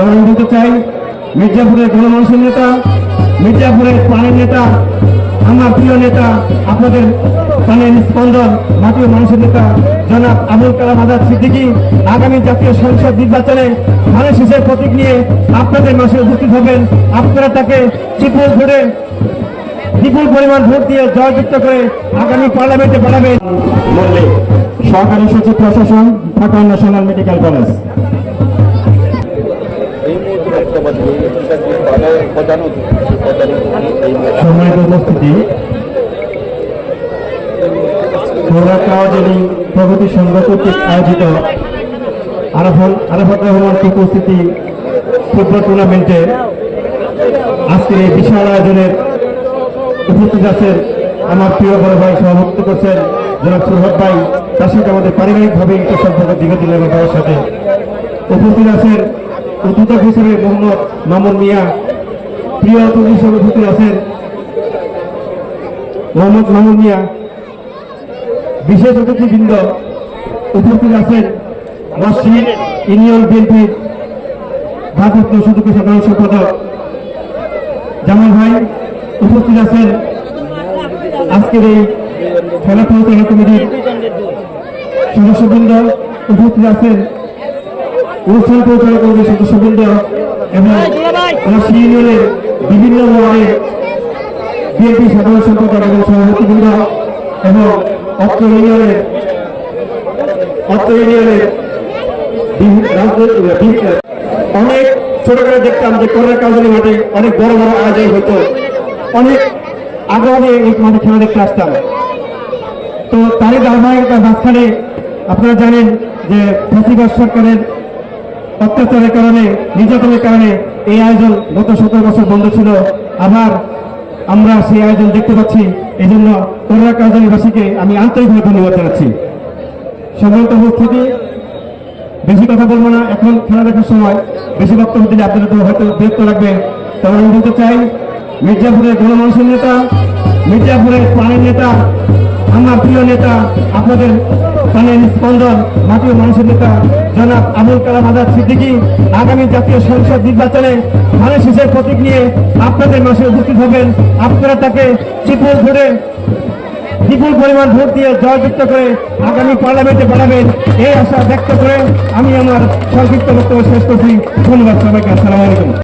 আমি চাই। মির্জাপুরের গণমানুষের নেতা, মির্জাপুরের প্রাণের নেতা, আমার প্রিয় নেতা, আপনাদের প্রাণের স্পন্দন মাটির মানুষের নেতা, জনাব আবুল কালাম আজাদ সিদ্দিকী, আগামী জাতীয় সংসদ নির্বাচনে ধানের শীষের প্রতীক নিয়ে আপনাদের মাসে উপস্থিত হবেন। আপনারা তাকে বিপুল ভোটে, বিপুল পরিমাণ ভোট দিয়ে জয়যুক্ত করে আগামী পার্লামেন্টে পাঠাবেন। সহকারী সচিব প্রশাসন, ঢাকা ন্যাশনাল মেডিকেল কলেজ। সম্মানিত উপস্থিতি। কাওয়াজানি প্রগতি সংঘ কর্তৃক আয়োজিত আরাফাত আরাফাত রহমান উপস্থিতি ফুটবল টুর্নামেন্টে আজকের এই বিশাল আয়োজনের উপস্থিত আছেন আমার প্রিয় বড় ভাই সভাপতিত্ব করছেন জনাব সুরহত ভাই। তার সাথে আমাদের পারিবারিকভাবে একটা সম্পর্ক দীর্ঘদিন এবং বাবার সাথে উপস্থিত আছেন উদ্বোধক হিসেবে মোহাম্মদ মামুন মিয়া প্রিয় অতিথি হিসেবে উপস্থিত আছেন। মোহাম্মদ মামুন মিয়া, বিশেষ অতিথিবৃন্দ উপস্থিত আছেন মসজিদ ইউনিয়ন বিএনপির ভারপ্রাপ্ত সুযোগ্য সাধারণ সম্পাদক জামাল ভাই উপস্থিত আছেন। আজকের এই খেলা পরিচালনা কমিটির সদস্যবৃন্দ উপস্থিত আছেন। অনুষ্ঠান পরিচালনা কমিটির সদস্যবৃন্দ এবং ইউনিয়নের বিভিন্ন ওয়ার্ডে বিএনপি সাধারণ সম্পাদক এবং সভাপতিবৃন্দ এবং অত্র ইউনিয়নের অত্র ইউনিয়নের অনেক ছোটখাটো দেখতাম যে করোনা কাজলী মাঠে অনেক বড় বড় আয়োজন হতো। অনেক নিয়ে এই মাঠে খেলা দেখতে আসতাম। তো তারই ধারাবাহিকতার মাঝখানে আপনারা জানেন যে ফেসিবাস সরকারের অত্যাচারের কারণে, নির্যাতনের কারণে এই আয়োজন গত সতেরো বছর বন্ধ ছিল। আবার আমরা সেই আয়োজন দেখতে পাচ্ছি। এই জন্য করোনা কাজনীবাসীকে আমি আন্তরিকভাবে ধন্যবাদ জানাচ্ছি। সম্মানিত উপস্থিতি, বেশি কথা বলব না। এখন খেলা দেখার সময় বেশি বক্তব্য দিলে আপনাদের তো হয়তো বিরক্ত লাগবে তবে আমি বলতে চাই, মির্জাপুরের গণমানুষের নেতা, মির্জাপুরের প্রাণের নেতা আমার প্রিয় নেতা, আপনাদের প্রাণের স্পন্দন মাটির মানুষের নেতা, জনাব আবুল কালাম আজাদ সিদ্দিকী, আগামী জাতীয় সংসদ নির্বাচনে ধানের শীষের প্রতীক নিয়ে আপনাদের মাসে উপস্থিত হবেন। আপনারা তাকে বিপুল ধরে বিপুল পরিমাণ ভোট দিয়ে জয়যুক্ত করে আগামী পার্লামেন্টে পাঠাবেন। এই আশা ব্যক্ত করে আমি আমার সংক্ষিপ্ত বক্তব্য শেষ করছি। ধন্যবাদ সবাইকে। আসসালামু আলাইকুম।